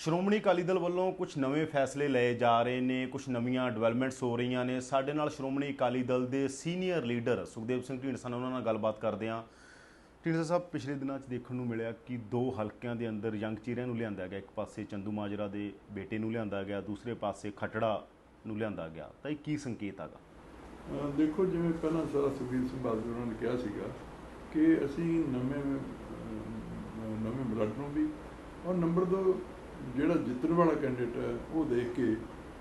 ਸ਼੍ਰੋਮਣੀ ਅਕਾਲੀ ਦਲ ਵੱਲੋਂ ਕੁਝ ਨਵੇਂ ਫੈਸਲੇ ਲਏ ਜਾ ਰਹੇ ਨੇ ਕੁਝ ਨਵੀਆਂ ਡਿਵੈਲਪਮੈਂਟਸ ਹੋ ਰਹੀਆਂ ਨੇ। ਸਾਡੇ ਨਾਲ ਸ਼੍ਰੋਮਣੀ ਅਕਾਲੀ ਦਲ ਦੇ ਸੀਨੀਅਰ ਲੀਡਰ ਸੁਖਦੇਵ ਸਿੰਘ ਢੀਂਡਸਾ ਨਾਲ ਉਹਨਾਂ ਨਾਲ ਗੱਲਬਾਤ ਕਰਦੇ ਹਾਂ ਢੀਂਡਸਾ ਸਾਹਿਬ, ਪਿਛਲੇ ਦਿਨਾਂ 'ਚ ਦੇਖਣ ਨੂੰ ਮਿਲਿਆ ਕਿ ਦੋ ਹਲਕਿਆਂ ਦੇ ਅੰਦਰ ਯੰਗ ਚਿਹਰਿਆਂ ਨੂੰ ਲਿਆਂਦਾ ਗਿਆ। ਇੱਕ ਪਾਸੇ ਚੰਦੂ ਮਾਜਰਾ ਦੇ ਬੇਟੇ ਨੂੰ ਲਿਆਂਦਾ ਗਿਆ, ਦੂਸਰੇ ਪਾਸੇ ਖਟੜਾ ਨੂੰ ਲਿਆਂਦਾ ਗਿਆ। ਤਾਂ ਇਹ ਕੀ ਸੰਕੇਤ ਹੈਗਾ? ਦੇਖੋ, ਜਿਵੇਂ ਪਹਿਲਾਂ ਸਾਰਾ ਸੁਖਬੀਰ ਸਿੰਘ ਬਾਦਲ ਉਹਨਾਂ ਨੇ ਕਿਹਾ ਸੀਗਾ ਕਿ ਅਸੀਂ ਨਵੇਂ ਨਵੇਂ ਬਲੱਡ ਨੂੰ ਵੀ ਔਰ ਨੰਬਰ 2 ਜਿਹੜਾ ਜਿੱਤਣ ਵਾਲਾ ਕੈਂਡੀਡੇਟ ਹੈ ਉਹ ਦੇਖ ਕੇ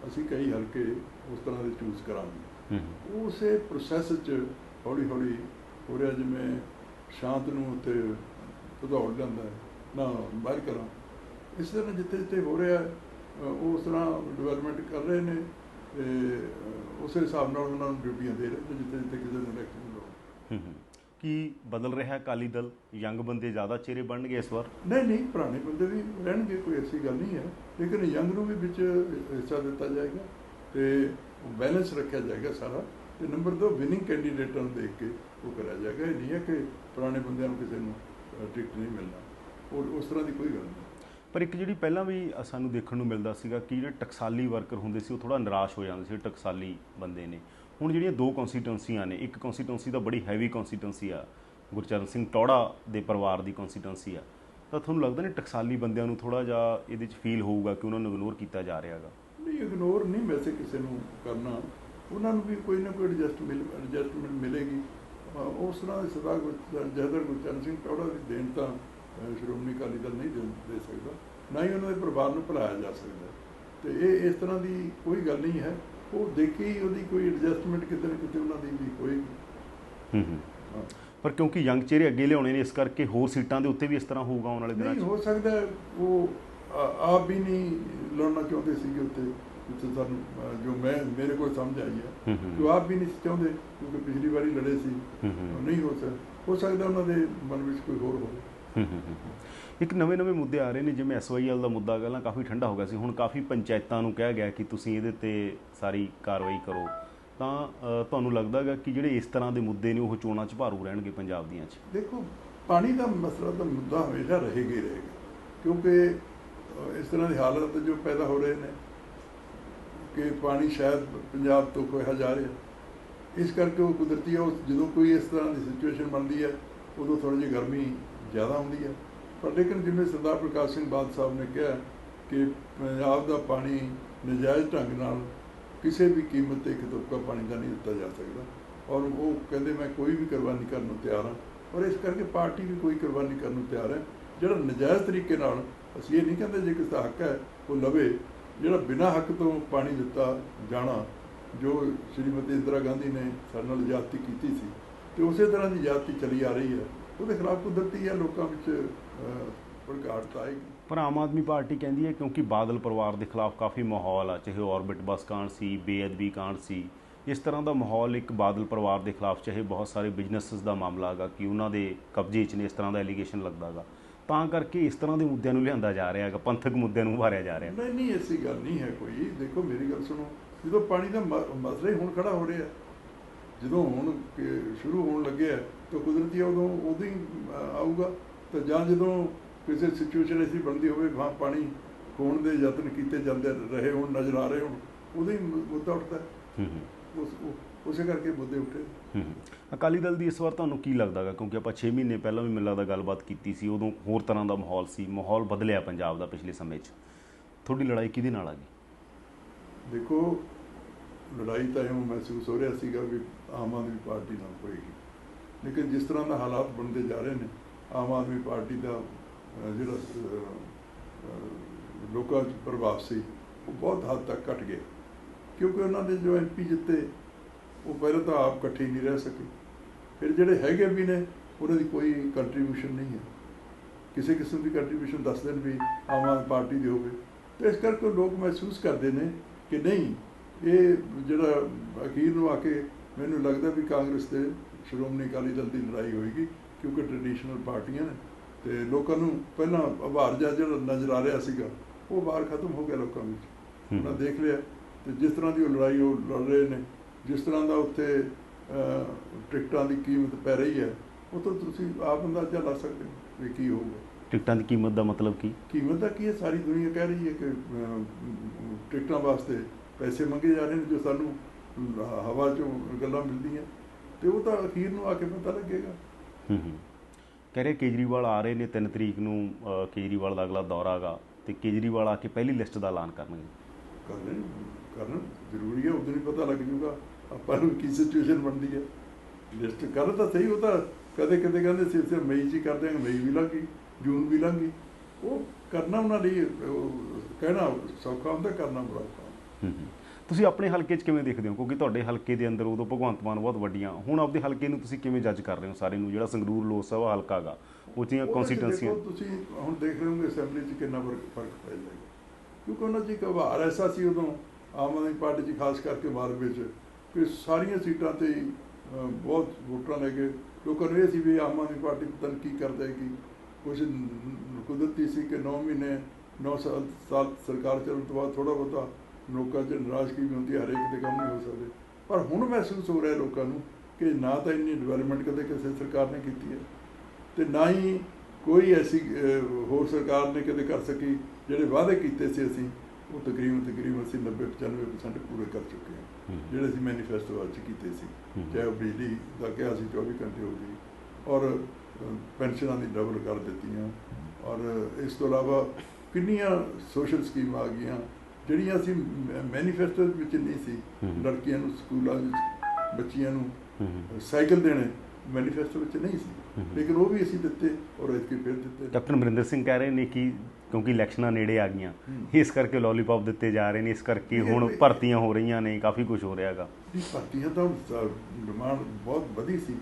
ਅਸੀਂ ਕਈ ਹਲਕੇ ਉਸ ਤਰ੍ਹਾਂ ਦੇ ਚੂਜ਼ ਕਰਾਂਗੇ। ਉਸੇ ਪ੍ਰੋਸੈਸ 'ਚ ਹੌਲੀ ਹੌਲੀ ਹੋ ਰਿਹਾ ਜਿਵੇਂ ਸ਼ਾਂਤ ਨੂੰ ਉੱਤੇ ਵਧਾਉਣ ਜਾਂਦਾ ਹੈ ਨਾ ਬਾਹਰ ਕਰਾਂ। ਇਸ ਤਰ੍ਹਾਂ ਜਿੱਥੇ ਜਿੱਥੇ ਹੋ ਰਿਹਾ ਹੈ, ਅਹ ਉਸ ਤਰ੍ਹਾਂ ਡਿਵੈਲਪਮੈਂਟ ਕਰ ਰਹੇ ਨੇ ਤੇ ਉਸੇ ਹਿਸਾਬ ਨਾਲ ਉਹਨਾਂ ਨੂੰ ਡਿਊਟੀਆਂ ਦੇ ਰਹੇ ਨੇ ਜਿੱਥੇ ਜਿੱਥੇ ਕਿਸੇ ਨੂੰ ਹੂੰ ਹੂੰ। ਕੀ ਬਦਲ ਰਿਹਾ ਅਕਾਲੀ ਦਲ? ਯੰਗ ਬੰਦੇ ਜ਼ਿਆਦਾ ਚਿਹਰੇ ਬਣਨਗੇ ਇਸ ਵਾਰ? ਨਹੀਂ ਨਹੀਂ ਪੁਰਾਣੇ ਬੰਦੇ ਵੀ ਰਹਿਣਗੇ ਕੋਈ ਐਸੀ ਗੱਲ ਨਹੀਂ ਹੈ। ਲੇਕਿਨ ਯੰਗ ਨੂੰ ਵੀ ਵਿੱਚ ਹਿੱਸਾ ਦਿੱਤਾ ਜਾਏਗਾ ਤੇ ਬੈਲੈਂਸ ਰੱਖਿਆ ਜਾਏਗਾ ਸਾਰਾ। ਤੇ ਨੰਬਰ 2 ਵਿਨਿੰਗ ਕੈਂਡੀਡੇਟਾਂ ਨੂੰ ਦੇਖ ਕੇ ਉਹ ਕਰਿਆ ਜਾਏਗਾ। ਇਹ ਨਹੀਂ ਹੈ ਕਿ ਪੁਰਾਣੇ ਬੰਦਿਆਂ ਨੂੰ ਕਿਸੇ ਨੂੰ ਟਿਕਟ ਨਹੀਂ ਮਿਲਣਾ। ਉਹ ਉਸ ਤਰ੍ਹਾਂ ਦੀ ਕੋਈ ਗੱਲ ਨਹੀਂ। ਪਰ ਇੱਕ ਜਿਹੜੀ ਪਹਿਲਾਂ ਵੀ ਸਾਨੂੰ ਦੇਖਣ ਨੂੰ ਮਿਲਦਾ ਸੀਗਾ ਕਿ ਜਿਹੜੇ ਟਕਸਾਲੀ ਵਰਕਰ ਹੁੰਦੇ ਸੀ ਉਹ ਥੋੜਾ ਨਿਰਾਸ਼ ਹੋ ਜਾਂਦੇ ਸੀ ਟਕਸਾਲੀ ਬੰਦੇ ਨੇ। ਹੁਣ ਜਿਹੜੀਆਂ ਦੋ ਕਨਸਟੀਟੈਂਸੀਆਂ ਨੇ, ਇੱਕ ਕਨਸਟੀਟੈਂਸੀ ਤਾਂ ਬੜੀ ਹੈਵੀ ਕਨਸਟੀਟੈਂਸੀ ਆ, ਗੁਰਚਰਨ ਸਿੰਘ ਟੌੜਾ ਦੇ ਪਰਿਵਾਰ ਦੀ ਕਨਸਟੀਟੈਂਸੀ ਆ, ਤਾਂ ਤੁਹਾਨੂੰ ਲੱਗਦਾ ਨਹੀਂ ਟਕਸਾਲੀ ਬੰਦਿਆਂ ਨੂੰ ਥੋੜਾ ਜਿਹਾ ਇਹਦੇ 'ਚ ਫੀਲ ਹੋਊਗਾ ਕਿ ਉਹਨਾਂ ਨੂੰ ਇਗਨੋਰ ਕੀਤਾ ਜਾ ਰਿਹਾ ਹੈਗਾ? ਨਹੀਂ ਇਗਨੋਰ ਨਹੀਂ ਵੈਸੇ ਕਿਸੇ ਨੂੰ ਕਰਨਾ। ਉਹਨਾਂ ਨੂੰ ਵੀ ਕੋਈ ਨਾ ਕੋਈ ਐਡਜਸਟ ਮਿਲ ਐਡਜਸਟਮੈਂਟ ਮਿਲੇਗੀ। ਉਸ ਤਰ੍ਹਾਂ ਦੇ ਸਰਦਾਰ ਗੁਰ- ਗੁਰਚਰਨ ਸਿੰਘ ਟੌੜਾ ਦੀ ਦੇਣ ਤਾਂ ਸ਼੍ਰੋਮਣੀ ਅਕਾਲੀ ਦਲ ਨਹੀਂ ਦੇ ਦੇ ਸਕਦਾ। ਨਾ ਹੀ ਉਹਨਾਂ ਦੇ ਪਰਿਵਾਰ ਨੂੰ ਭੁਲਾਇਆ ਜਾ ਸਕਦਾ। ਤੇ ਇਹ ਇਸ ਤਰ੍ਹਾਂ ਦੀ ਕੋਈ ਗੱਲ ਨਹੀਂ ਹੈ। ਉਹ ਦੇਖੀ ਉਹਦੀ ਕੋਈ ਐਡਜਸਟਮੈਂਟ ਕਿਤੇ ਨਾ ਕਿਤੇ ਉਹਨਾਂ ਦੀ ਵੀ ਹੋਏਗੀ ਹੂੰ ਹੂੰ। ਪਰ ਕਿਉਂਕਿ ਯੰਗ ਚਿਹਰੇ ਅੱਗੇ ਲਿਆਉਣੇ ਨੇ ਇਸ ਕਰਕੇ ਹੋਰ ਸੀਟਾਂ ਦੇ ਉੱਤੇ ਵੀ ਇਸ ਤਰ੍ਹਾਂ ਹੋਊਗਾ ਆਉਣ ਵਾਲੇ ਦਿਨਾਂ ਨਹੀਂ 'ਚ ਹੋ ਸਕਦਾ ਉਹ ਆਪ ਵੀ ਨਹੀਂ ਲੜਨਾ ਚਾਹੁੰਦੇ ਸੀਗੇ ਉੱਤੇ ਜਿੱਥੇ ਸਾਨੂੰ ਜੋ ਮੈਂ ਮੇਰੇ ਕੋਲ ਸਮਝ ਆਈ ਹੈ ਉਹ ਆਪ ਵੀ ਨਹੀਂ ਚਾਹੁੰਦੇ ਕਿਉਂਕਿ ਪਿਛਲੀ ਵਾਰੀ ਲੜੇ ਸੀ। ਨਹੀਂ ਹੋ ਸਕਦਾ ਹੋ ਸਕਦਾ ਉਹਨਾਂ ਦੇ ਮਨ ਵਿੱਚ ਕੋਈ ਹੋਰ ਹੋਵੇ। ਇੱਕ ਨਵੇਂ ਨਵੇਂ ਮੁੱਦੇ ਆ ਰਹੇ ਨੇ, ਜਿਵੇਂ ਐਸਵਾਈਐਲ ਦਾ ਮੁੱਦਾ ਪਹਿਲਾਂ ਕਾਫੀ ਠੰਡਾ ਹੋ ਗਿਆ ਸੀ, ਹੁਣ ਕਾਫੀ ਪੰਚਾਇਤਾਂ ਨੂੰ ਕਿਹਾ ਗਿਆ ਕਿ ਤੁਸੀਂ ਇਹਦੇ ਤੇ ਸਾਰੀ ਕਾਰਵਾਈ ਕਰੋ। ਤਾਂ ਤੁਹਾਨੂੰ ਲੱਗਦਾ ਹੈਗਾ ਕਿ ਜਿਹੜੇ ਇਸ ਤਰ੍ਹਾਂ ਦੇ ਮੁੱਦੇ ਨੇ, ਉਹ ਚੋਣਾਂ 'ਚ ਭਾਰੂ ਰਹਿਣਗੇ ਪੰਜਾਬ ਦੀਆਂ 'ਚ? ਦੇਖੋ, ਪਾਣੀ ਦਾ ਮਸਲਾ ਤਾਂ ਮੁੱਦਾ ਹਮੇਸ਼ਾ ਰਹੇਗਾ ਹੀ ਰਹੇਗਾ, ਕਿਉਂਕਿ ਇਸ ਤਰ੍ਹਾਂ ਦੀ ਹਾਲਤ ਜੋ ਪੈਦਾ ਹੋ ਰਹੇ ਨੇ, ਕਿ ਪਾਣੀ ਸ਼ਾਇਦ ਪੰਜਾਬ ਤੋਂ ਖੋਇਆ ਜਾ ਰਿਹਾ। ਇਸ ਕਰਕੇ ਉਹ ਕੁਦਰਤੀ ਉਹ ਜਦੋਂ ਕੋਈ ਇਸ ਤਰ੍ਹਾਂ ਦੀ ਸਿਚੁਏਸ਼ਨ ਬਣਦੀ ਹੈ, ਉਦੋਂ ਥੋੜੀ ਜਿਹੀ ਗਰਮੀ ਜ਼ਿਆਦਾ ਹੁੰਦੀ ਹੈ। ਪਰ ਲੇਕਿਨ ਜਿਵੇਂ ਸਰਦਾਰ ਪ੍ਰਕਾਸ਼ ਸਿੰਘ ਬਾਦਲ ਸਾਹਿਬ ਨੇ ਕਿਹਾ ਕਿ ਪੰਜਾਬ ਦਾ ਪਾਣੀ ਨਜਾਇਜ਼ ਢੰਗ ਨਾਲ ਕਿਸੇ ਵੀ ਕੀਮਤ ਤੇ ਇੱਕ ਤੁਪਕਾ ਪਾਣੀ ਦਾ ਨਹੀਂ ਦਿੱਤਾ ਜਾ ਸਕਦਾ। ਔਰ ਉਹ ਕਹਿੰਦੇ, ਮੈਂ ਕੋਈ ਵੀ ਕੁਰਬਾਨੀ ਕਰਨ ਨੂੰ ਤਿਆਰ ਹਾਂ। ਔਰ ਇਸ ਕਰਕੇ ਪਾਰਟੀ ਵੀ ਕੋਈ ਕੁਰਬਾਨੀ ਕਰਨ ਨੂੰ ਤਿਆਰ ਹੈ। ਜਿਹੜਾ ਨਜਾਇਜ਼ ਤਰੀਕੇ ਨਾਲ ਅਸੀਂ ਇਹ ਨਹੀਂ ਕਹਿੰਦੇ ਜੇ ਕਿਸੇ ਦਾ ਹੱਕ ਹੈ, ਉਹ ਲਵੇ। ਜਿਹੜਾ ਬਿਨਾਂ ਹੱਕ ਤੋਂ ਪਾਣੀ ਦਿੱਤਾ ਜਾਣਾ, ਜੋ ਸ਼੍ਰੀਮਤੀ ਇੰਦਰਾ ਗਾਂਧੀ ਨੇ ਸਾਡੇ ਨਾਲ ਜ਼ਿਆਦਤੀ ਕੀਤੀ ਸੀ, ਤੇ ਉਸੇ ਤਰ੍ਹਾਂ ਦੀ ਜ਼ਿਆਦਤੀ ਚਲੀ ਆ ਰਹੀ ਹੈ। ਉਹਦੇ ਖਿਲਾਫ ਕੁਦਰਤੀ ਹੈ ਲੋਕਾਂ ਵਿੱਚ ਅਹ, ਭੜਕਾਹਟ ਤਾਂ ਆਏਗੀ। ਪਰ ਆਮ ਆਦਮੀ ਪਾਰਟੀ ਕਹਿੰਦੀ ਹੈ ਕਿਉਂਕਿ ਬਾਦਲ ਪਰਿਵਾਰ ਦੇ ਖਿਲਾਫ ਕਾਫੀ ਮਾਹੌਲ ਆ ਚਾਹੇ ਆਰਬਿਟ ਬੱਸ ਕਾਂਡ ਸੀ ਬੇਅਦਬੀ ਕਾਂਡ ਸੀ ਇਸ ਤਰ੍ਹਾਂ ਦਾ ਮਾਹੌਲ ਇੱਕ ਬਾਦਲ ਪਰਿਵਾਰ ਦੇ ਖਿਲਾਫ ਚਾਹੇ ਬਹੁਤ ਸਾਰੇ ਬਿਜ਼ਨੈਸਸ ਦਾ ਮਾਮਲਾ ਹੈਗਾ ਕਿ ਉਹਨਾਂ ਦੇ ਕਬਜ਼ੇ 'ਚ ਨੇ ਇਸ ਤਰ੍ਹਾਂ ਦਾ ਐਲੀਗੇਸ਼ਨ ਲੱਗਦਾ ਹੈਗਾ। ਤਾਂ ਕਰਕੇ ਇਸ ਤਰ੍ਹਾਂ ਦੇ ਮੁੱਦਿਆਂ ਨੂੰ ਲਿਆਂਦਾ ਜਾ ਰਿਹਾ ਹੈਗਾ ਪੰਥਕ ਮੁੱਦਿਆਂ ਨੂੰ ਉਭਾਰਿਆ ਜਾ ਰਿਹਾ। ਨਹੀਂ ਨਹੀਂ ਐਸੀ ਗੱਲ ਨਹੀਂ ਹੈ ਕੋਈ। ਦੇਖੋ ਮੇਰੀ ਗੱਲ ਸੁਣੋ ਜਦੋਂ ਪਾਣੀ ਦਾ ਮਸਲਾ ਹੀ ਹੁਣ ਖੜਾ ਹੋ ਰਿਹਾ ਜਦੋਂ ਹੁਣ ਸ਼ੁਰੂ ਹੋਣ ਲੱਗਿਆ ਤਾਂ ਕੁਦਰਤੀ ਉਦੋਂ ਉਦੋਂ ਹੀ ਆਊਗਾ। ਤਾਂ ਜਾਂ ਜਦੋਂ ਕਿਸੇ ਸਿਚੁਏਸ਼ਨ ਐਸੀ ਬਣਦੀ ਹੋਵੇ ਵਾਂ ਪਾਣੀ ਖੋਣ ਦੇ ਯਤਨ ਕੀਤੇ ਜਾਂਦੇ ਰਹੇ ਹੁਣ ਨਜ਼ਰ ਆ ਰਹੇ ਹੁਣ ਉਦੋਂ ਹੀ ਮੁੱਦਾ ਉੱਠਦਾ। ਹੈ। ਉਸ ਕਰਕੇ ਮੁੱਦੇ ਉੱਠੇ। ਅਕਾਲੀ ਦਲ ਦੀ ਇਸ ਵਾਰ ਤੁਹਾਨੂੰ ਕੀ ਲੱਗਦਾ ਗਾ ਕਿਉਂਕਿ ਆਪਾਂ 6 ਮਹੀਨੇ ਪਹਿਲਾਂ ਵੀ ਮੈਨੂੰ ਲੱਗਦਾ ਗੱਲਬਾਤ ਕੀਤੀ ਸੀ ਉਦੋਂ ਹੋਰ ਤਰ੍ਹਾਂ ਦਾ ਮਾਹੌਲ ਸੀ ਮਾਹੌਲ ਬਦਲਿਆ ਪੰਜਾਬ ਦਾ ਪਿਛਲੇ ਸਮੇਂ 'ਚ। ਤੁਹਾਡੀ ਲੜਾਈ ਕਿਹਦੇ ਨਾਲ ਆ ਗਈ? ਦੇਖੋ ਲੜਾਈ ਤਾਂ ਇਉਂ ਮਹਿਸੂਸ ਹੋ ਰਿਹਾ ਸੀਗਾ ਵੀ ਆਮ ਆਦਮੀ ਪਾਰਟੀ ਨਾਲ ਹੋਏਗੀ। ਲੇਕਿਨ ਜਿਸ ਤਰ੍ਹਾਂ ਦਾ ਹਾਲਾਤ ਬਣਦੇ ਜਾ ਰਹੇ ਨੇ, ਆਮ ਆਦਮੀ ਪਾਰਟੀ ਦਾ ਜਿਹੜਾ ਲੋਕਾਂ 'ਚ ਪ੍ਰਭਾਵ ਸੀ, ਉਹ ਬਹੁਤ ਹੱਦ ਤੱਕ ਘਟ ਗਿਆ। ਕਿਉਂਕਿ ਉਹਨਾਂ ਨੇ ਜੋ ਐਮਪੀ ਜਿੱਤੇ, ਉਹ ਪਹਿਲਾਂ ਤਾਂ ਆਪ ਇਕੱਠੇ ਨਹੀਂ ਰਹਿ ਸਕੇ। ਫਿਰ ਜਿਹੜੇ ਹੈਗੇ ਵੀ ਨੇ, ਉਹਨਾਂ ਦੀ ਕੋਈ ਕੰਟਰੀਬਿਊਸ਼ਨ ਨਹੀਂ ਹੈ। ਕਿਸੇ ਕਿਸਮ ਦੀ ਕੰਟਰੀਬਿਊਸ਼ਨ ਦੱਸ ਦੇਣ ਵੀ ਆਮ ਆਦਮੀ ਪਾਰਟੀ ਦੀ ਹੋਵੇ। ਤੇ ਇਸ ਕਰਕੇ ਲੋਕ ਮਹਿਸੂਸ ਕਰਦੇ ਨੇ ਕਿ ਨਹੀਂ ਇਹ ਜਿਹੜਾ ਅਖੀਰ ਨੂੰ ਆ ਕੇ ਮੈਨੂੰ ਲੱਗਦਾ ਵੀ ਕਾਂਗਰਸ ਤੇ ਸ਼੍ਰੋਮਣੀ ਅਕਾਲੀ ਦਲ ਦੀ ਲੜਾਈ ਹੋਏਗੀ ਕਿਉਂਕਿ ਟ੍ਰੈਡੀਸ਼ਨਲ ਪਾਰਟੀਆਂ ਨੇ ਤੇ ਲੋਕਾਂ ਨੂੰ ਪਹਿਲਾਂ ਆਭਾਰ ਜਿਹਾ ਜਿਹੜਾ ਨਜ਼ਰ ਆ ਰਿਹਾ ਸੀਗਾ ਉਹ ਆਭਾਰ ਖਤਮ ਹੋ ਗਿਆ ਲੋਕਾਂ ਵਿੱਚ। ਉਹਨਾਂ ਦੇਖ ਲਿਆ ਤੇ ਜਿਸ ਤਰ੍ਹਾਂ ਦੀ ਉਹ ਲੜਾਈ ਉਹ ਲੜ ਰਹੇ ਨੇ ਜਿਸ ਤਰ੍ਹਾਂ ਦਾ ਉੱਥੇ ਟਿਕਟਾਂ ਦੀ ਕੀਮਤ ਪੈ ਰਹੀ ਹੈ ਉਹ ਤੋਂ ਤੁਸੀਂ ਆਪ ਅੰਦਾਜ਼ਾ ਲਾ ਸਕਦੇ ਹੋ ਵੀ ਕੀ ਹੋਊਗਾ। ਟਿਕਟਾਂ ਦੀ ਕੀਮਤ ਦਾ ਮਤਲਬ ਕੀ? ਕੀਮਤ ਦਾ ਕੀ ਹੈ? ਸਾਰੀ ਦੁਨੀਆ ਕਹਿ ਰਹੀ ਹੈ ਕਿ ਟਿਕਟਾਂ ਵਾਸਤੇ ਪੈਸੇ ਮੰਗੇ ਜਾ ਰਹੇ ਨੇ ਜੋ ਸਾਨੂੰ ਹ- ਹਵਾ ਚੋਂ ਗੱਲਾਂ ਮਿਲਦੀਆਂ। ਤੇ ਉਹ ਤਾਂ ਅਖੀਰ ਨੂੰ ਆ ਕੇ ਪਤਾ ਲੱਗੇਗਾ। ਹੂੰ ਹੂੰ। ਕਹਿ ਰਹੇ ਕੇਜਰੀਵਾਲ ਆ ਰਹੇ ਨੇ 3 ਤਰੀਕ ਨੂੰ ਕੇਜਰੀਵਾਲ ਦਾ ਅਗਲਾ ਦੌਰਾ ਹੈਗਾ ਤੇ ਕੇਜਰੀਵਾਲ ਆ ਕੇ ਪਹਿਲੀ ਲਿਸਟ ਦਾ ਐਲਾਨ ਕਰਨਗੇ। ਕਰਨ ਕਰਨ ਜ਼ਰੂਰੀ ਹੈ ਉਦੋਂ ਹੀ ਪਤਾ ਲੱਗ ਜੂਗਾ ਆਪਾਂ ਨੂੰ ਕੀ ਸਿਚੁਏਸ਼ਨ ਬਣਦੀ ਹੈ। ਲਿਸਟ ਕਰ ਤਾਂ ਸਹੀ ਉਹ ਤਾਂ ਕਦੇ ਕਦੇ ਕਹਿੰਦੇ ਸੀ ਅਸੀਂ ਮਈ ਚ ਹੀ ਕਰ ਦਿਆਂਗੇ ਮਈ ਵੀ ਲੰਘ ਗਈ ਜੂਨ ਵੀ ਲੰਘ ਗਈ। ਉਹ ਕਰਨਾ ਉਹਨਾਂ ਲਈ ਕਹਿਣਾ ਸੌਖਾ ਹੁੰਦਾ ਕਰਨਾ ਬੜਾ। ਹੂੰ ਹੂੰ ਤੁਸੀਂ ਆਪਣੇ ਹਲਕੇ 'ਚ ਕਿਵੇਂ ਦੇਖਦੇ ਹੋ? ਕਿਉਂਕਿ ਤੁਹਾਡੇ ਹਲਕੇ ਦੇ ਅੰਦਰ ਉਦੋਂ ਭਗਵੰਤ ਮਾਨ ਬਹੁਤ ਵੱਡੀਆਂ ਹੁਣ ਆਪਦੇ ਹਲਕੇ ਨੂੰ ਤੁਸੀਂ ਕਿਵੇਂ ਜੱਜ ਕਰ ਰਹੇ ਹੋ ਸਾਰੇ ਨੂੰ? ਜਿਹੜਾ ਸੰਗਰੂਰ ਲੋਕ ਸਭਾ ਹਲਕਾ ਹੈਗਾ ਉਹ 'ਚ ਉਹਦੇ 'ਚ ਕਨਸਟੀਟੈਂਸੀਆਂ ਦੇਖੋ ਤੁਸੀਂ ਹੁਣ ਦੇਖ ਰਹੇ ਹੋਗੇ ਅਸੈਂਬਲੀ 'ਚ ਕਿੰਨਾ ਫ਼ਰਕ ਫ਼ਰਕ ਪੈ ਜਾਏਗਾ ਕਿਉਂਕਿ ਉਹਨਾਂ 'ਚ ਇੱਕ ਆਭਾਰ ਐਸਾ ਸੀ ਉਦੋਂ ਆਮ ਆਦਮੀ ਪਾਰਟੀ 'ਚ ਖਾਸ ਕਰਕੇ ਬਾਰ ਵਿੱਚ ਕਿ ਸਾਰੀਆਂ ਸੀਟਾਂ ਤੇ ਬਹੁਤ ਵੋਟਾਂ ਲੈ ਕੇ ਲੋਕਾਂ ਨੂੰ ਇਹ ਸੀ ਵੀ ਆਮ ਆਦਮੀ ਪਾਰਟੀ ਪਤਾ ਨਹੀਂ ਕੀ ਕਰ ਜਾਏਗੀ ਕੁਝ ਕੁਦਰਤੀ ਸੀ ਕਿ 9 ਮਹੀਨੇ 9 ਸਾਲ ਸਾਲ ਸਰਕਾਰ ਚੱਲਣ ਤੋਂ ਬਾਅਦ ਥੋੜਾ ਬਹੁਤਾ ਲੋਕਾਂ 'ਚ ਨਾਰਾਜ਼ਗੀ ਵੀ ਹੁੰਦੀ ਹੈ ਹਰੇਕ ਦੇ ਕੰਮ ਨਹੀਂ ਹੋ ਸਕਦੇ ਪਰ ਹੁਣ ਮਹਿਸੂਸ ਹੋ ਰਿਹਾ ਲੋਕਾਂ ਨੂੰ ਕਿ ਨਾ ਤਾਂ ਇੰਨੀ ਡਿਵੈਲਪਮੈਂਟ ਕਦੇ ਕਿਸੇ ਸਰਕਾਰ ਨੇ ਕੀਤੀ ਹੈ ਤੇ ਨਾ ਹੀ ਕੋਈ ਐਸੀ ਹੋਰ ਸਰਕਾਰ ਨੇ ਕਦੇ ਕਰ ਸਕੀ ਜਿਹੜੇ ਵਾਅਦੇ ਕੀਤੇ ਸੀ ਅਸੀਂ ਉਹ ਤਕਰੀਬਨ ਤਕਰੀਬਨ ਅਸੀਂ 90 95% ਪੂਰੇ ਕਰ ਚੁੱਕੇ ਹਾਂ। ਜਿਹੜੇ ਅਸੀਂ ਮੈਨੀਫੈਸਟੋ ਵਿੱਚ ਕੀਤੇ ਸੀ। ਚਾਹੇ ਉਹ ਬਿਜਲੀ ਦਾ ਕਿਹਾ ਸੀ 24 ਘੰਟੇ ਹੋ ਗਈ ਔਰ ਪੈਨਸ਼ਨਾਂ ਦੀ ਡਬਲ ਕਰ ਦਿੱਤੀਆਂ ਔਰ ਇਸ ਤੋਂ ਇਲਾਵਾ ਕਿੰਨੀਆਂ ਸੋਸ਼ਲ ਸਕੀਮਾਂ ਆ ਗਈਆਂ ਜਿਹੜੀਆਂ ਅਸੀਂ ਮੈਨੀਫੈਸਟੋ ਵਿੱਚ ਨਹੀਂ ਸੀ। ਲੜਕੀਆਂ ਨੂੰ ਸਕੂਲਾਂ ਵਿੱਚ ਬੱਚੀਆਂ ਨੂੰ ਸਾਈਕਲ ਦੇਣੇ ਮੈਨੀਫੈਸਟੋ ਵਿੱਚ ਨਹੀਂ ਸੀ। ਲੇਕਿਨ ਉਹ ਵੀ ਅਸੀਂ ਦਿੱਤੇ ਔਰ ਐਤਕੀ ਫਿਰ ਦਿੱਤੇ ਕੈਪਟਨ ਅਮਰਿੰਦਰ ਸਿੰਘ ਕਹਿ ਰਹੇ ਨੇ ਕਿ ਕਿਉਂਕਿ ਇਲੈਕਸ਼ਨਾਂ ਨੇੜੇ ਆ ਗਈਆਂ। ਇਸ ਕਰਕੇ ਲੋਲੀਪੌਪ ਦਿੱਤੇ ਜਾ ਰਹੇ ਨੇ ਇਸ ਕਰਕੇ ਹੁਣ ਭਰਤੀਆਂ ਹੋ ਰਹੀਆਂ ਨੇ ਕਾਫੀ ਕੁਝ ਹੋ ਰਿਹਾ ਹੈਗਾ ਦੀ ਭਰਤੀਆਂ ਤਾਂ ਡਿਮਾਂਡ ਬਹੁਤ ਵਧੀ ਸੀ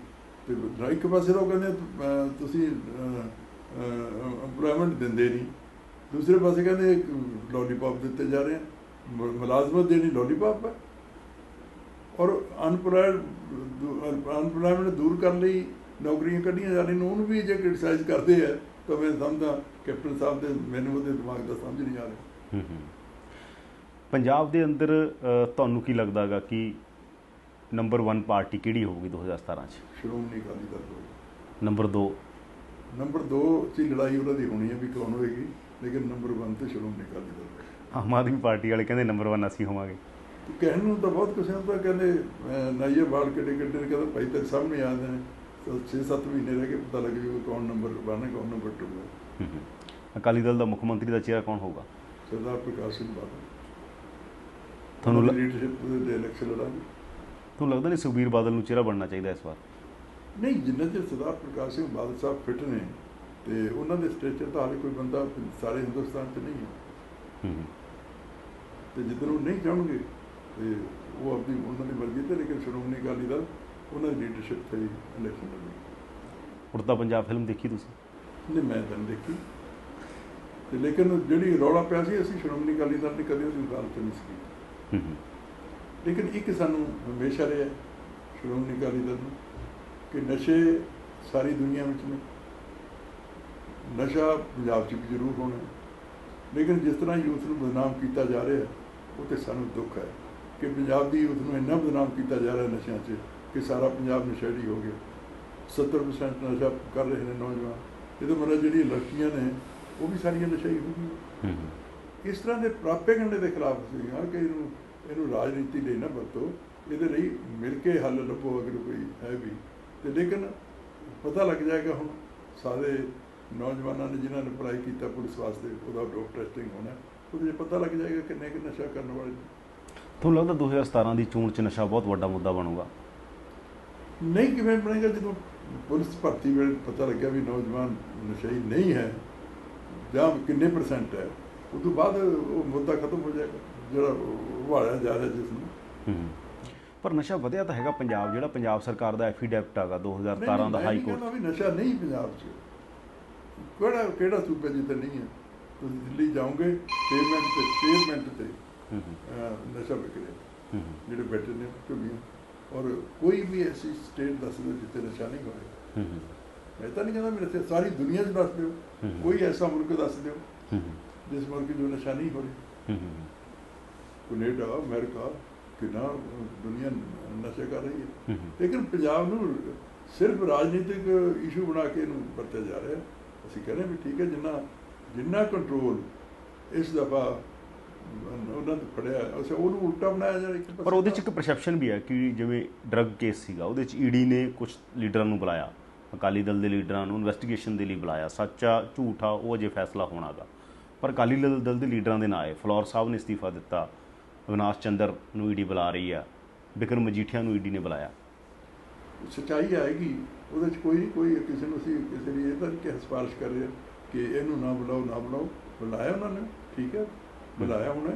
ਤੇ ਇੱਕ ਪਾਸੇ ਉਹ ਕਹਿੰਦੇ ਤੁਸੀਂ ਐਮਪਲੋਇਮੈਂਟ ਦਿੰਦੇ ਨਹੀਂ ਦੂਸਰੇ ਪਾਸੇ ਕਹਿੰਦੇ ਲੋਲੀਪੌਪ ਦਿੱਤੇ ਜਾ ਰਹੇ ਆ। ਮੁਲਾਜ਼ਮਤ ਦੇਣੀ ਲੋਲੀਪੌਪ ਹੈ। ਔਰ ਅਨਪਲਾਇਡ ਅਨਪਲਾਇਮੈਂਟ ਦੂਰ ਕਰਨ ਲਈ ਨੌਕਰੀਆਂ ਕੱਢੀਆਂ ਜਾ ਰਹੀਆਂ ਨੇ ਉਹਨੂੰ ਵੀ ਜੇ ਕ੍ਰਿਟਿਸਾਈਜ਼ ਕਰਦੇ ਆ ਤਾਂ ਮੈਂ ਸਮਝਦਾ ਕੈਪਟਨ ਸਾਹਿਬ ਦੇ ਮੈਨੂੰ ਉਹਦੇ ਦਿਮਾਗ ਦਾ ਸਮਝ ਨਹੀਂ ਆ ਰਿਹਾ। ਪੰਜਾਬ ਦੇ ਅੰਦਰ ਤੁਹਾਨੂੰ ਕੀ ਲੱਗਦਾ ਹੈਗਾ ਕਿ ਨੰਬਰ 1 ਪਾਰਟੀ ਕਿਹੜੀ ਹੋਊਗੀ 2017 ਚ? ਸ਼੍ਰੋਮਣੀ ਅਕਾਲੀ ਦਲ ਨੰਬਰ 2 ਨੰਬਰ 2 ਚ ਲੜਾਈ ਉਹਨਾਂ ਦੀ ਹੋਣੀ ਹੈ ਵੀ ਕੌਣ ਹੋਏਗੀ? ਲੇਕਿਨ ਨੰਬਰ 1 ਤੇ ਸ਼੍ਰੋਮਣੀ ਅਕਾਲੀ ਦਲ। ਆਮ ਆਦਮੀ ਪਾਰਟੀ ਵਾਲੇ ਕਹਿੰਦੇ ਨੰਬਰ 1 ਅਸੀਂ ਹੋਵਾਂਗੇ। ਤੇ ਕਹਿਣ ਨੂੰ ਤਾਂ ਬਹੁਤ ਕੁਛ ਹੁੰਦਾ ਕਹਿੰਦੇ ਨਾਈਏ ਬਾਲ ਕਿੱਡੇ ਕਿੱਡੇ ਕਹਿੰਦਾ ਭਾਈ ਤੇਰੇ ਸਾਹਮਣੇ ਆ ਨੇ। 6-7 ਮਹੀਨੇ ਰਹਿ ਕੇ ਪਤਾ ਲੱਗ ਜੂਗਾ ਕੌਣ ਨੰਬਰ 1 ਹੈ ਕੌਣ ਨੰਬਰ 2 ਹੈ। ਅਕਾਲੀ ਦਲ ਦਾ ਮੁੱਖ ਮੰਤਰੀ ਦਾ ਚਿਹਰਾ ਕੌਣ ਹੋਊਗਾ? ਸਰਦਾਰ ਪ੍ਰਕਾਸ਼ ਸਿੰਘ ਬਾਦਲ। ਤੁਹਾਨੂੰ ਲੀਡਰਸ਼ਿਪ ਦੇ ਇਲੈਕਸ਼ਨ ਲੜਾਂਗੇ। ਤੁਹਾਨੂੰ ਲੱਗਦਾ ਨਹੀਂ ਸੁਖਬੀਰ ਬਾਦਲ ਨੂੰ ਚਿਹਰਾ ਬਣਨਾ ਚਾਹੀਦਾ ਇਸ ਵਾਰ? ਨਹੀਂ ਜਿੰਨਾ ਚਿਰ ਸਰਦਾਰ ਪ੍ਰਕਾਸ਼ ਸਿੰਘ ਬਾਦਲ ਸਾਹਿਬ ਫਿੱਟ ਨੇ ਤੇ ਉਹਨਾਂ ਦੇ ਸਟੇਚਰ ਤਾਂ ਹਾਲੇ ਕੋਈ ਬੰਦਾ ਸਾਰੇ ਹਿੰਦੁਸਤਾਨ 'ਚ ਨਹੀਂ ਹੈ। ਤੇ ਜਿੱਦਣ ਉਹ ਨਹੀਂ ਚਾਹਣਗੇ ਤੇ ਉਹ ਆਪਣੀ ਉਹਨਾਂ ਦੀ ਮਰਜ਼ੀ ਤੇ ਲੇਕਿਨ ਸ਼੍ਰੋਮਣੀ ਅਕਾਲੀ ਦਲ ਉਹਨਾਂ ਦੀ ਲੀਡਰਸ਼ਿਪ ਤੇ ਇਲੈਕਸ਼ਨ ਲੜੇਗੀ ਉੜਤਾ ਪੰਜਾਬ ਫਿਲਮ ਦੇਖੀ ਤੁਸੀਂ? ਨਹੀਂ ਮੈਂ ਤਾਂ ਦੇਖੀ। ਤੇ ਲੇਕਿਨ ਜਿਹੜੀ ਰੌਲਾ ਪਿਆ ਸੀ ਅਸੀਂ ਸ਼੍ਰੋਮਣੀ ਅਕਾਲੀ ਦਲ ਨੇ ਕਦੇ ਉਹਦੀ ਗੱਲ ਤੇ ਨਹੀਂ ਸੀ ਲੇਕਿਨ ਇੱਕ ਸਾਨੂੰ ਹਮੇਸ਼ਾ ਰਿਹਾ ਸ਼੍ਰੋਮਣੀ ਅਕਾਲੀ ਦਲ ਨੂੰ ਕਿ ਨਸ਼ੇ ਸਾਰੀ ਦੁਨੀਆ ਵਿੱਚ ਨੇ। ਨਸ਼ਾ ਪੰਜਾਬ 'ਚ ਵੀ ਜ਼ਰੂਰ ਹੋਣਾ ਲੇਕਿਨ ਜਿਸ ਤਰ੍ਹਾਂ ਯੂਥ ਨੂੰ ਬਦਨਾਮ ਕੀਤਾ ਜਾ ਰਿਹਾ ਉਹ ਤੇ ਸਾਨੂੰ ਦੁੱਖ ਹੈ ਕਿ ਪੰਜਾਬ ਦੀ ਯੂਥ ਨੂੰ ਇੰਨਾ ਬਦਨਾਮ ਕੀਤਾ ਜਾ ਰਿਹਾ ਨਸ਼ਿਆਂ 'ਚ ਕਿ ਸਾਰਾ ਪੰਜਾਬ ਨਸ਼ੇੜੀ ਹੋ ਗਿਆ। 70% ਨਸ਼ਾ ਕਰ ਰਹੇ ਨੇ ਨੌਜਵਾਨ। ਇਹਦੇ ਮਤਲਬ ਜਿਹੜੀਆਂ ਲੜਕੀਆਂ ਨੇ ਉਹ ਵੀ ਸਾਰੀਆਂ ਨਸ਼ਈ ਹੋ ਗਈਆਂ। ਹੂੰ ਹੂੰ। ਇਸ ਤਰ੍ਹਾਂ ਦੇ ਪ੍ਰਾਪੇਗੰਡੇ ਦੇ ਖਿਲਾਫ ਸੀਗਾ ਕਿ ਇਹਨੂੰ ਇਹਨੂੰ ਰਾਜਨੀਤੀ ਲਈ ਨਾ ਵਰਤੋ। ਇਹਦੇ ਲਈ ਮਿਲ ਕੇ ਹੱਲ ਲੱਭੋ ਅਗਰ ਕੋਈ ਹੈ ਵੀ। ਤੇ ਲੇਕਿਨ ਪਤਾ ਲੱਗ ਜਾਏਗਾ ਹੁਣ ਸਾਰੇ ਨੌਜਵਾਨਾਂ ਨੇ ਜਿਨ੍ਹਾਂ ਨੇ ਪੜ੍ਹਾਈ ਕੀਤਾ ਪੁਲਿਸ ਵਾਸਤੇ ਉਹਦਾ ਡੋਪ ਟੈਸਟਿੰਗ ਹੋਣਾ। ਉਹਦੇ ਪਤਾ ਲੱਗ ਜਾਏਗਾ ਕਿੰਨੇ ਕਿ ਨਸ਼ਾ ਕਰਨ ਵਾਲੇ। ਤੁਹਾਨੂੰ ਲੱਗਦਾ 2017 ਦੀ ਚੋਣ 'ਚ ਨਸ਼ਾ ਬਹੁਤ ਵੱਡਾ ਮੁੱਦਾ ਬਣੂਗਾ? ਨਹੀਂ ਕਿਵੇਂ ਬਣੇਗਾ? ਜਦੋਂ ਪੁਲਿਸ ਭਰਤੀ ਵੇਲੇ ਪਤਾ ਲੱਗਿਆ ਵੀ ਨੌਜਵਾਨ ਨਸ਼ਈ ਨਹੀਂ ਹੈ ਜਾਂ ਕਿੰਨੇ ਪਰਸੈਂਟ ਹੈ ਉਸ ਤੋਂ ਬਾਅਦ ਉਹ ਮੁੱਦਾ ਖਤਮ ਹੋ ਜਾਏਗਾ ਜਿਹੜਾ ਉਭਾਲਿਆ ਜਾ ਰਿਹਾ ਜਿਸ ਨੂੰ। ਪਰ ਨਸ਼ਾ ਵਧਿਆ ਤਾਂ ਹੈਗਾ ਪੰਜਾਬ ਜਿਹੜਾ ਪੰਜਾਬ ਸਰਕਾਰ ਦਾ ਐਫੀਡੈਵਿਟ ਹੈਗਾ 2017 ਦਾ ਹਾਈ ਕੋਰਟ। ਨਸ਼ਾ ਨਹੀਂ ਪੰਜਾਬ 'ਚ। ਕਿਹੜਾ ਕਿਹੜਾ ਸੂਬਾ ਜਿੱਥੇ ਨਹੀਂ ਹੈ। ਤੁਸੀਂ ਦਿੱਲੀ ਜਾਓਗੇ ਪੇਮੈਂਟ ਤੇ ਪੇਮੈਂਟ ਤੇ ਹੂੰ ਹੂੰ। ਨਸ਼ਾ ਵਿਕ ਰਿਹਾ। ਹੂੰ ਹੂੰ। ਜਿਹੜੇ ਬੈਠੇ ਨੇ ਝੁੱਗੀਆਂ ਔਰ ਕੋਈ ਵੀ ਐਸੀ ਸਟੇਟ ਦੱਸ ਦਿਓ ਜਿੱਥੇ ਨਸ਼ਾ ਨਹੀਂ ਹੋਇਆ ਹੂੰ ਹੂੰ। ਮੈਂ ਤਾਂ ਨਹੀਂ ਕਹਿੰਦਾ ਮੇਰੇ ਤੇ ਸਾਰੀ ਦੁਨੀਆ 'ਚ ਦੱਸ ਦਿਓ। ਹੂੰ। ਕੋਈ ਐਸਾ ਮੁਲਕ ਦੱਸ ਦਿਓ ਹੂੰ ਹੂੰ। ਜਿਸ ਮੁਲਕ ਜੋ ਨਸ਼ਾ ਨਹੀਂ ਹੋ ਰਿਹਾ। ਹੂੰ ਹੂੰ ਕੈਨੇਡਾ ਅਮਰੀਕਾ ਕਿੰਨਾ ਦੁਨੀਆ ਨਸ਼ਾ ਕਰ ਰਹੀ ਹੈ। ਹੂੰ ਹੂੰ। ਲੇਕਿਨ ਪੰਜਾਬ ਨੂੰ ਸਿਰਫ ਰਾਜਨੀਤਿਕ ਇਸ਼ੂ ਬਣਾ ਕੇ ਇਹਨੂੰ ਵਰਤਿਆ ਜਾ ਰਿਹਾ। ਅਸੀਂ ਕਹਿੰਦੇ ਵੀ ਠੀਕ ਹੈ ਜਿੰਨਾ ਜਿੰਨਾ ਕੰਟਰੋਲ ਇਸ ਦਫਾ ਉਹਨਾਂ ਨੇ ਫੜਿਆ ਅਸੀਂ ਉਹਨੂੰ ਉਲਟਾ ਬਣਾਇਆ ਜਾ ਇੱਕ ਪਰ ਉਹਦੇ ਚ ਇੱਕ ਪਰਸੈਪਸ਼ਨ ਵੀ ਹੈ ਕਿ ਜਿਵੇਂ ਡਰੱਗ ਕੇਸ ਸੀਗਾ ਉਹਦੇ ਚ ਈਡੀ ਨੇ ਕੁਝ ਲੀਡਰਾਂ ਨੂੰ ਬੁਲਾਇਆ। ਅਕਾਲੀ ਦਲ ਦੇ ਲੀਡਰਾਂ ਨੂੰ ਇਨਵੈਸਟੀਗੇਸ਼ਨ ਦੇ ਲਈ ਬੁਲਾਇਆ। ਸੱਚਾ ਝੂਠਾ ਉਹ ਅਜੇ ਫੈਸਲਾ ਹੋਣਾਗਾ। ਪਰ ਅਕਾਲੀ ਦਲ ਦਲ ਦੇ ਲੀਡਰਾਂ ਦੇ ਨਾਂ ਆਏ। ਫਲੋਰ ਸਾਹਿਬ ਨੇ ਅਸਤੀਫਾ ਦਿੱਤਾ। ਅਵਿਨਾਸ਼ ਚੰਦਰ ਨੂੰ ਈਡੀ ਬੁਲਾ ਰਹੀ ਆ ਬਿਕਰਮ ਮਜੀਠੀਆ ਨੂੰ ਈਡੀ ਨੇ ਬੁਲਾਇਆ। ਸੱਚਾਈ ਆਏਗੀ ਉਹਦੇ ਚ ਕੋਈ ਨਹੀਂ ਕੋਈ ਕਿਸੇ ਨੂੰ ਅਸੀਂ ਕਿਸੇ ਲਈ ਇਹ ਤਾਂ ਕਿ ਸਿਫਾਰਿਸ਼ ਕਰ ਰਹੇ ਕਿ ਇਹਨੂੰ ਨਾ ਬੁਲਾਓ ਨਾ ਬੁਲਾਓ। ਬੁਲਾਇਆ ਉਹਨਾਂ ਨੇ ਠੀਕ ਹੈ। ਬੁਲਾਇਆ ਉਹਨੇ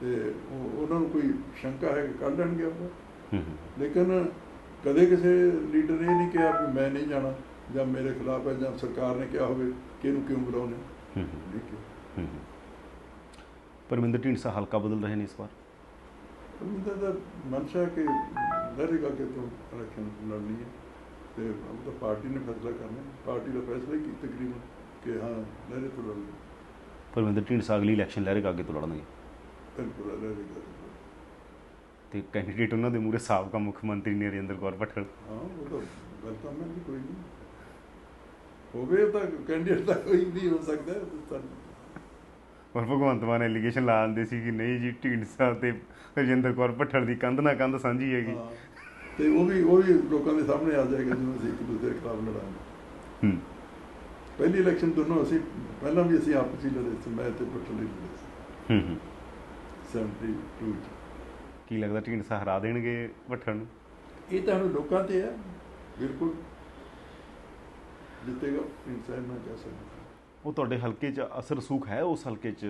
ਤੇ ਉਹ- ਉਹਨਾਂ ਨੂੰ ਕੋਈ ਸ਼ੰਕਾ ਹੈ ਕਿ ਕੱਢ ਲੈਣਗੇ ਹੂੰ ਲੇਕਿਨ ਕਦੇ ਕਿਸੇ ਲੀਡਰ ਨੇ ਇਹ ਨਹੀਂ ਕਿਹਾ ਵੀ ਮੈਂ ਨਹੀਂ ਜਾਣਾ ਜਾਂ ਮੇਰੇ ਖਿਲਾਫ ਹੈ ਜਾਂ ਸਰਕਾਰ ਨੇ ਕਿਹਾ ਹੋਵੇ ਕਿ ਇਹਨੂੰ ਕਿਉਂ ਬੁਲਾਉਣੇ ਹੂੰ। ਹੂੰ। ਪਰਮਿੰਦਰ ਢੀਂਡਸਾ ਹਲਕਾ ਬਦਲ ਰਹੇ ਨੇ ਇਸ ਵਾਰ? ਉਹਦਾ ਤਾਂ ਮਨਸ਼ਾ ਕਿ ਲੜੇਗਾ ਕਿ ਤੋਂ ਇਲੈਕਸ਼ਨ ਲੜਨੀ ਹੈ। ਤੇ ਉਹ ਤਾਂ ਪਾਰਟੀ ਨੇ ਫੈਸਲਾ ਕਰਨਾ। ਪਾਰਟੀ ਦਾ ਫੈਸਲਾ ਹੀ ਕੀ ਤਕਰੀਬਨ ਕਿ ਹਾਂ ਲਹਿਰੇ ਤੋਂ ਲੜਨਾ। ਪਰਮਿੰਦਰ ਢੀਂਡਸਾ ਅਗਲੀ ਇਲੈਕਸ਼ਨ ਲਹਿਰੇ ਅੱਗੇ ਤੋਂ ਲੜਨਗੇ। ਬਿਲਕੁਲ ਲਹਿਰੇਗਾ ਤੇ ਕੈਂਡੀਡੇਟ ਉਹਨਾਂ ਦੇ ਮੂਰੇ ਸਾਬਕਾ ਮੁੱਖ ਮੰਤਰੀ ਨੇ ਰਜਿੰਦਰ ਕੌਰ ਭੱਠਲ ਹਾਂ ਉਹ ਤਾਂ ਗੱਲ ਤਾਂ ਮੈਂ ਵੀ ਕੋਈ ਨਹੀਂ। ਹੋਵੇ ਤਾਂ ਕੈਂਡੀਡੇਟ ਤਾਂ ਕੋਈ ਵੀ ਹੋ ਸਕਦਾ ਹੈ ਤਾਂ ਔਰ ਭਗਵੰਤ ਮਾਨ ਐਲੀਗੇਸ਼ਨ ਲਾ ਦਿੰਦੇ ਸੀ ਕਿ ਨਹੀਂ ਜੀ ਢੀਂਡਸਾ ਤੇ ਰਜਿੰਦਰ ਕੌਰ ਭੱਠਲ ਦੀ ਕੰਧ ਨਾਲ ਕੰਧ ਸਾਂਝੀ ਹੈਗੀ। ਤੇ ਉਹ ਵੀ ਉਹ ਵੀ ਲੋਕਾਂ ਦੇ ਸਾਹਮਣੇ ਆ ਜਾਏਗਾ ਜਦੋਂ ਅਸੀਂ ਇੱਕ ਦੂਜੇ ਦੇ ਖਿਲਾਫ ਲੜਾਂਗੇ। ਹੂੰ। ਪਹਿਲੀ ਇਲੈਕਸ਼ਨ ਦੋਨੋਂ ਅਸੀਂ ਪਹਿਲਾਂ ਵੀ ਅਸੀਂ ਆਪਸ ਹੀ ਲੜੇ ਸੀ ਮੈਂ ਤੇ ਪਟਲ ਹੀ ਲੜੇ ਸੀ। ਹੂੰ ਹੂੰ। 72 ਚ। ਕੀ ਲੱਗਦਾ ਢੀਂਡਸਾ ਹਰਾ ਦੇਣਗੇ ਭੱਠਲ ਨੂੰ? ਇਹ ਤਾਂ ਹੁਣ ਲੋਕਾਂ ਤੇ ਹੈ ਬਿਲਕੁਲ। ਜਿੱਤੇਗਾ ਇਨਸਾਨ ਨਾ ਕਹਿ ਸਕਦਾ ਉਹ ਤੁਹਾਡੇ ਹਲਕੇ 'ਚ ਅਸਰ ਸੂਖ ਹੈ ਉਸ ਹਲਕੇ 'ਚ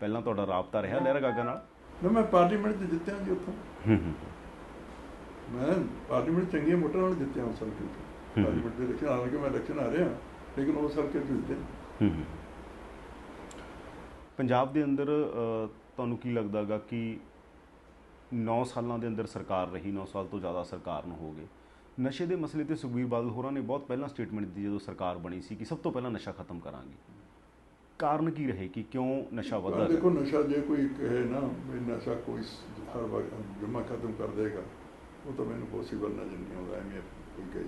ਪਹਿਲਾਂ ਤੁਹਾਡਾ ਰਾਬਤਾ ਰਿਹਾ ਲਹਿਰਾ ਗਾਗਾ ਨਾਲ? ਨਾ ਮੈਂ ਪਾਰਲੀਮੈਂਟ 'ਚ ਜਿੱਤਿਆ ਜੀ ਉੱਥੋਂ। ਹੂੰ ਹੂੰ। ਮੈਂ ਪਾਰਲੀਮੈਂਟ ਚੰਗੀਆਂ ਵੋਟਾਂ ਨਾਲ ਜਿੱਤਿਆ ਉਸ ਹੂੰ। ਪਾਰਲੀਮੈਂਟ ਦੇ ਇਲੈਕਸ਼ਨ ਹਾਲਾਂਕਿ ਮੈਂ ਇਲੈਕਸ਼ਨ ਆ ਰਿਹਾ ਲੇਕਿਨ ਉਸ ਹਲਕੇ 'ਚ ਜਿੱਤਿਆ ਹੂੰ ਹੂੰ। ਪੰਜਾਬ ਦੇ ਅੰਦਰ ਤੁਹਾਨੂੰ ਕੀ ਲੱਗਦਾਗਾ ਕਿ 9 ਸਾਲਾਂ ਦੇ ਅੰਦਰ ਸਰਕਾਰ ਰਹੀ 9 ਸਾਲ ਤੋਂ ਜ਼ਿਆਦਾ ਸਰਕਾਰ ਨੂੰ ਹੋ ਗਏ ਨਸ਼ੇ ਦੇ ਮਸਲੇ ਤੇ ਸੁਖਬੀਰ ਬਾਦਲ ਹੋਰਾਂ ਨੇ ਬਹੁਤ ਪਹਿਲਾਂ ਸਟੇਟਮੈਂਟ ਦਿੱਤੀ ਜਦੋਂ ਸਰਕਾਰ ਬਣੀ ਸੀ ਕਿ ਸਭ ਤੋਂ ਪਹਿਲਾਂ ਨਸ਼ਾ ਖਤਮ ਕਰਾਂਗੇ ਕਾਰਨ ਕੀ ਰਹੇ ਕਿ ਕਿਉਂ ਨਸ਼ਾ ਵਧਦਾ ਗਿਆ? ਦੇਖੋ ਨਸ਼ਾ ਜੇ ਕੋਈ ਕਹੇ ਨਾ ਵੀ ਨਸ਼ਾ ਕੋਈ ਹਰ ਵਕਤ ਜਮਾ ਖਤਮ ਕਰ ਦੇਗਾ ਉਹ ਤਾਂ ਮੈਨੂੰ ਪੋਸੀਬਲ ਨਜ਼ਰ ਨਹੀਂ ਆਉਂਦਾ ਐਵੇਂ ਕੋਈ ਕਹੇ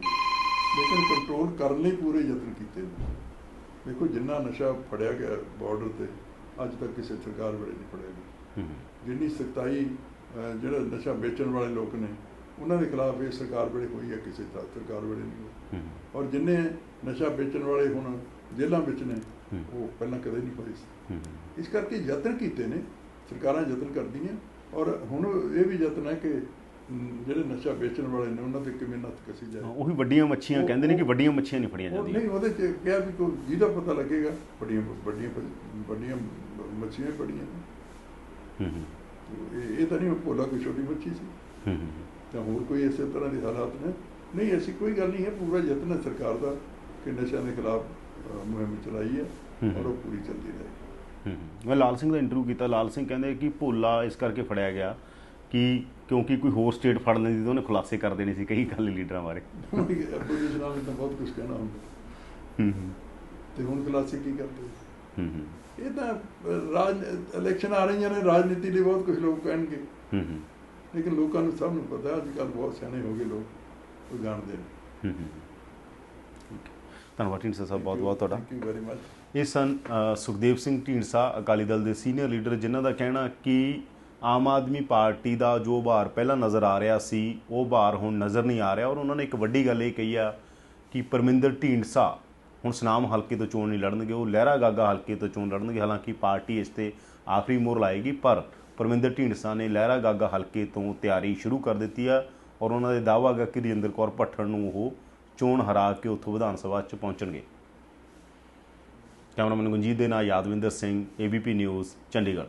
ਲੇਕਿਨ ਕੰਟਰੋਲ ਕਰਨ ਲਈ ਪੂਰੇ ਯਤਨ ਕੀਤੇ ਨੇ ਦੇਖੋ ਜਿੰਨਾ ਨਸ਼ਾ ਫੜਿਆ ਗਿਆ ਬਾਰਡਰ ਤੇ ਅੱਜ ਤੱਕ ਕਿਸੇ ਸਰਕਾਰ ਵੇਲੇ ਨਹੀਂ ਫੜਿਆ ਗਿਆ। ਜਿੰਨੀ ਸਖਤਾਈ ਜਿਹੜਾ ਨਸ਼ਾ ਵੇਚਣ ਵਾਲੇ ਲੋਕ ਨੇ ਉਹਨਾਂ ਦੇ ਖਿਲਾਫ ਇਹ ਸਰਕਾਰ ਵੇਲੇ ਹੋਈ ਹੈ ਕਿਸੇ ਤਾਂ ਸਰਕਾਰ ਵੇਲੇ ਨਹੀਂ ਹੋਈ। ਔਰ ਜਿੰਨੇ ਨਸ਼ਾ ਵੇਚਣ ਵਾਲੇ ਹੁਣ ਜੇਲ੍ਹਾਂ ਵਿੱਚ ਨੇ। ਉਹ ਪਹਿਲਾਂ ਕਦੇ ਨਹੀਂ ਹੋਏ ਸੀ। ਇਸ ਕਰਕੇ ਯਤਨ ਕੀਤੇ ਨੇ ਸਰਕਾਰਾਂ ਯਤਨ ਕਰਦੀਆਂ ਔਰ ਹੁਣ ਇਹ ਵੀ ਯਤਨ ਹੈ ਕਿ ਜਿਹੜੇ ਨਸ਼ਾ ਵੇਚਣ ਵਾਲੇ ਨੇ ਉਹਨਾਂ ਤੇ ਕਿਵੇਂ ਨੱਥ ਕਸੀ ਜਾਏ ਉਹੀ ਵੱਡੀਆਂ ਮੱਛੀਆਂ ਕਹਿੰਦੇ ਨੇ ਕਿ ਵੱਡੀਆਂ ਮੱਛੀਆਂ ਨਹੀਂ ਫੜੀਆਂ ਜਾਂਦੀਆਂ ਨਹੀਂ ਉਹਦੇ ਚ ਕਿਹਾ ਵੀ ਕੋਈ ਜਿਹਦਾ ਪਤਾ ਲੱਗੇਗਾ ਵੱਡੀਆਂ ਵੱਡੀਆਂ ਵੱਡੀਆਂ ਮੱਛੀਆਂ ਬੜੀਆਂ ਨੇ ਹੂੰ ਹੂੰ। ਇਹ ਤਾਂ ਨਹੀਂ ਭੋਲਾ ਕੋਈ ਛੋਟੀ ਮੱਛੀ ਸੀ ਹੂੰ ਹੂੰ। ਜਾਂ ਹੋਰ ਕੋਈ ਇਸੇ ਤਰ੍ਹਾਂ ਦੇ ਹਾਲਾਤ ਨੇ ਨਹੀਂ ਐਸੀ ਕੋਈ ਗੱਲ ਨਹੀਂ ਹੈ ਪੂਰਾ ਯਤਨ ਹੈ ਸਰਕਾਰ ਦਾ ਕਿ ਨਸ਼ਿਆਂ ਦੇ ਖਿਲਾਫ ਮੁਹਿੰਮ ਚਲਾਈ ਹੈ। ਔਰ ਉਹ ਪੂਰੀ ਚੱਲਦੀ ਰਹੇ ਹੂੰ ਹੂੰ। ਮੈਂ ਲਾਲ ਸਿੰਘ ਦਾ ਇੰਟਰਵਿਊ ਕੀਤਾ ਲਾਲ ਸਿੰਘ ਕਹਿੰਦੇ ਕਿ ਭੋਲਾ ਇਸ ਕਰਕੇ ਫੜਿਆ ਗਿਆ ਕਿ ਕਿਉਂਕਿ ਕੋਈ ਹੋਰ ਸਟੇਟ ਫੜ ਲੈਂਦੀ ਤਾਂ ਉਹਨੇ ਖੁਲਾਸੇ ਕਰ ਦੇਣੇ ਸੀ ਕਈ ਗੱਲ ਲੀਡਰਾਂ ਬਾਰੇ ਤਾਂ ਬਹੁਤ ਕੁਝ ਕਹਿਣਾ ਹੁੰਦਾ ਹੂੰ ਹੂੰ। ਤੇ ਹੁਣ ਕਲਾਸੀ ਕੀ ਕਰਦੇ ਹੂੰ ਹੂੰ। ਇਹ ਤਾਂ ਰਾਜ ਇਲੈਕਸ਼ਨ ਆ ਰਹੀਆਂ ਨੇ ਰਾਜਨੀਤੀ ਲਈ ਬਹੁਤ ਕੁਝ ਲੋਕ ਕਹਿਣਗੇ ਹੂੰ ਹੂੰ। ਲੇਕਿਨ ਲੋਕਾਂ ਨੂੰ ਸਭ ਨੂੰ ਪਤਾ ਅੱਜ ਕੱਲ੍ਹ ਬਹੁਤ ਸਿਆਣੇ ਹੋ ਗਏ ਲੋਕ ਉਹ ਜਾਣਦੇ ਨੇ ਹੂੰ ਹੂੰ। ਧੰਨਵਾਦ ਢੀਂਡਸਾ ਸਾਹਿਬ ਬਹੁਤ ਬਹੁਤ ਤੁਹਾਡਾ ਥੈਂਕ ਯੂ ਵੈਰੀ ਮਚ ਇਹ ਸਨ ਸੁਖਦੇਵ ਸਿੰਘ ਢੀਂਡਸਾ ਅਕਾਲੀ ਦਲ ਦੇ ਸੀਨੀਅਰ ਲੀਡਰ ਜਿਨ੍ਹਾਂ ਦਾ ਕਹਿਣਾ ਕਿ ਆਮ ਆਦਮੀ ਪਾਰਟੀ ਦਾ ਜੋ ਭਾਰ ਪਹਿਲਾਂ ਨਜ਼ਰ ਆ ਰਿਹਾ ਸੀ, ਉਹ ਭਾਰ ਹੁਣ ਨਜ਼ਰ ਨਹੀਂ ਆ ਰਿਹਾ ਔਰ ਉਹਨਾਂ ਨੇ ਇੱਕ ਵੱਡੀ ਗੱਲ ਇਹ ਕਹੀ ਆ ਕਿ ਪਰਮਿੰਦਰ ਢੀਂਡਸਾ ਹੁਣ ਸੁਨਾਮ ਹਲਕੇ ਤੋਂ ਚੋਣ ਨਹੀਂ ਲੜਨਗੇ, ਉਹ ਲਹਿਰਾ ਗਾਗਾ ਹਲਕੇ ਤੋਂ ਚੋਣ ਲੜਨਗੇ, ਹਾਲਾਂਕਿ ਪਾਰਟੀ ਇਸ ਤੇ ਆਖਰੀ ਮੋਹਰ ਲਾਏਗੀ, ਪਰ ਪਰਮਿੰਦਰ ਢੀਂਡਸਾ ਨੇ ਲਹਿਰਾ ਗਾਗਾ ਹਲਕੇ ਤੋਂ ਤਿਆਰੀ ਸ਼ੁਰੂ ਕਰ ਦਿੱਤੀ ਆ ਔਰ ਉਹਨਾਂ ਦੇ ਦਾਅਵਾ ਹੈ ਕਿ ਰਜਿੰਦਰ ਕੌਰ ਭੱਠਣ ਨੂੰ ਉਹ ਚੋਣ ਹਰਾ ਕੇ ਉੱਥੋਂ ਵਿਧਾਨ ਸਭਾ 'ਚ ਪਹੁੰਚਣਗੇ। ਕੈਮਰਾਮੈਨ ਗੁੰਜੀਤ ਦੇ ਨਾਲ ਯਾਦਵਿੰਦਰ ਸਿੰਘ, ਏਬੀਪੀ ਨਿਊਜ਼, ਚੰਡੀਗੜ੍ਹ।